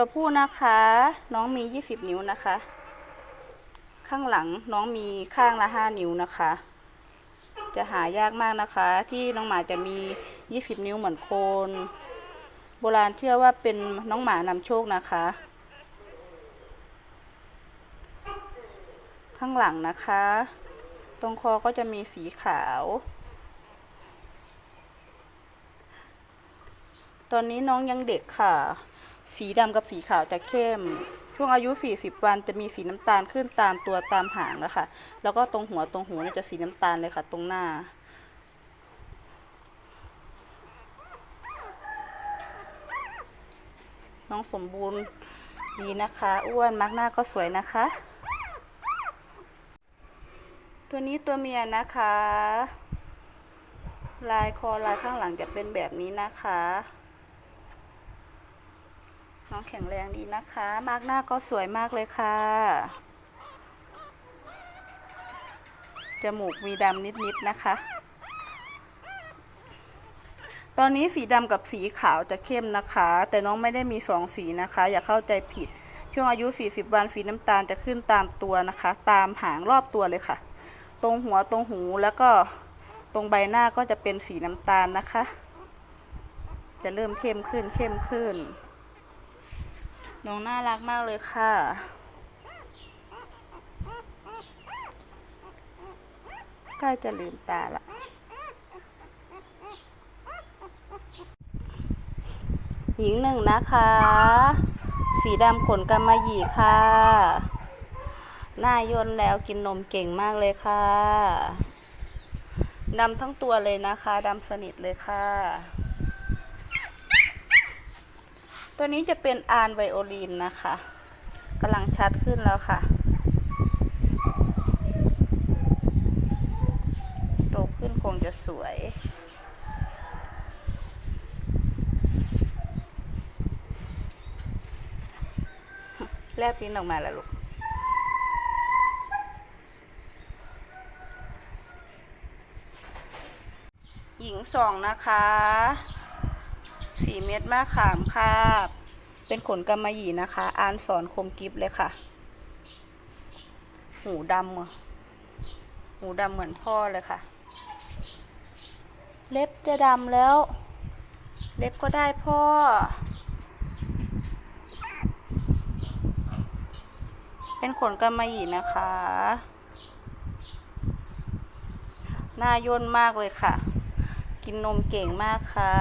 ตัวผู้นะคะ น้องมี 20 นิ้วนะคะ ข้างหลังน้องมีข้างละ 5 นิ้วนะคะ จะหายากมากนะคะ ที่น้องหมาจะมี 20 นิ้วเหมือนโคน โบราณเชื่อว่าเป็นน้องหมานำโชคนะคะ ข้างหลังนะคะ ตรงคอก็จะมีสีขาวตอนนี้น้องยังเด็กค่ะ สีดำกับสีขาวจะเข้ม ช่วงอายุ 40 วันจะมีสีน้ำตาลขึ้นตามตัวตามหางนะคะ แล้วก็ตรงหัวตรงหูเนี่ยจะสีน้ำตาลเลยค่ะ ตรงหน้า น้องสมบูรณ์ดีนะคะ อ้วนมักหน้าก็สวยนะคะ ตัวนี้ตัวเมียนะคะ ลายคอลายข้างหลังจะเป็นแบบนี้นะคะ น้องแข็งแรงดีนะคะ มากหน้าก็สวยมากเลยค่ะ จมูกมีดำนิดๆนะคะ ตอนนี้สีดำกับสีขาวจะเข้มนะคะ แต่น้องไม่ได้มีสองสีนะคะ อย่าเข้าใจผิด ช่วงอายุ 40 วันสีน้ำตาลจะขึ้นตามตัวนะคะ ตามหางรอบตัวเลยค่ะ ตรงหัวตรงหูแล้วก็ตรงใบหน้าก็จะเป็นสีน้ำตาลนะคะ จะเริ่มเข้มขึ้นเข้มขึ้น น้องน่ารักมากเลยค่ะ ใกล้จะลืมตาละหญิงหนึ่งนะคะ สีดำขนกำมะหยี่ค่ะ หน้าย่นแล้วกินนมเก่งมากเลยค่ะดำทั้งตัวเลยนะคะดำสนิทเลยค่ะ ตัวนี้จะเป็นอานไวโอลินนะคะกำลังชัดขึ้นแล้วค่ะโตขึ้นคงจะสวยแลบลิ้นออกมาแล้วลูก หญิงสองนะคะ สีเม็ดมะขามคาบเป็นขนกำมะหยี่นะคะ อ่านสอนคมกิฟเลยค่ะ หูดำอะหูดำเหมือนพ่อเลยค่ะ เล็บจะดำแล้ว เล็บก็ได้พ่อ เป็นขนกำมะหยี่นะคะ หน้าย่นมากเลยค่ะ กินนมเก่งมากค่ะ